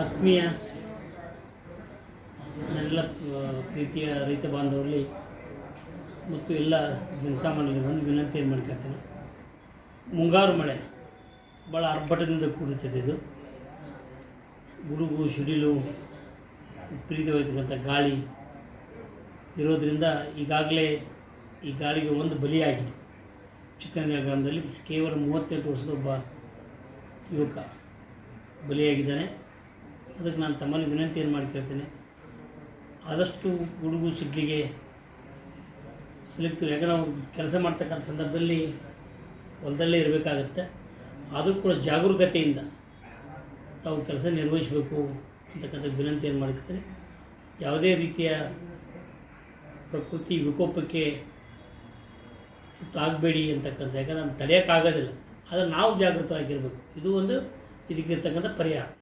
ಆತ್ಮೀಯ ನನ್ನೆಲ್ಲ ಪ್ರೀತಿಯ ರೈತ ಬಾಂಧವರಲ್ಲಿ ಮತ್ತು ಎಲ್ಲ ಜನಸಾಮಾನ್ಯರಿಗೆ ಒಂದು ವಿನಂತಿಯನ್ನು ಮಾಡ್ಕೊಳ್ತೇನೆ. ಮುಂಗಾರು ಮಳೆ ಭಾಳ ಅರ್ಭಟದಿಂದ ಕೂಡುತ್ತದೆ ಇದು. ಗುಡುಗು ಸಿಡಿಲು ವಿಪರೀತವಾಗಿರ್ತಕ್ಕಂಥ ಗಾಳಿ ಇರೋದರಿಂದ ಈಗಾಗಲೇ ಈ ಗಾಳಿಗೆ ಒಂದು ಬಲಿಯಾಗಿದೆ. ಚಿಕ್ಕನಗರ ಗ್ರಾಮದಲ್ಲಿ ಕೇವಲ ಮೂವತ್ತೆಂಟು ವರ್ಷದ ಒಬ್ಬ ಯುವಕ ಬಲಿಯಾಗಿದ್ದಾನೆ. ಅದಕ್ಕೆ ನಾನು ತಮ್ಮಲ್ಲಿ ವಿನಂತಿಯನ್ನು ಮಾಡ್ಕೊಳ್ತೇನೆ ಆದಷ್ಟು ಗುಡುಗು ಸಿಡ್ಲಿಗೆ ಸಿಲುಕ್ತೀವಿ ಯಾಕಂದ್ರೆ ನಾವು ಕೆಲಸ ಮಾಡ್ತಕ್ಕಂಥ ಸಂದರ್ಭದಲ್ಲಿ ಹೊಲದಲ್ಲೇ ಇರಬೇಕಾಗತ್ತೆ. ಆದರೂ ಕೂಡ ಜಾಗರೂಕತೆಯಿಂದ ತಾವು ಕೆಲಸ ನಿರ್ವಹಿಸಬೇಕು ಅಂತಕ್ಕಂಥ ವಿನಂತಿಯನ್ನು ಮಾಡ್ಕೊಳ್ತೇನೆ ಯಾವುದೇ ರೀತಿಯ ಪ್ರಕೃತಿ ವಿಕೋಪಕ್ಕೆ ತಾಗಬೇಡಿ ಅಂತಕ್ಕಂಥ, ಯಾಕಂದ್ರೆ ನಾನು ತಡೆಯೋಕ್ಕಾಗೋದಿಲ್ಲ. ಆದರೆ ನಾವು ಜಾಗೃತರಾಗಿರಬೇಕು. ಇದು ಒಂದು ಇದಕ್ಕಿರ್ತಕ್ಕಂಥ ಪರಿಹಾರ.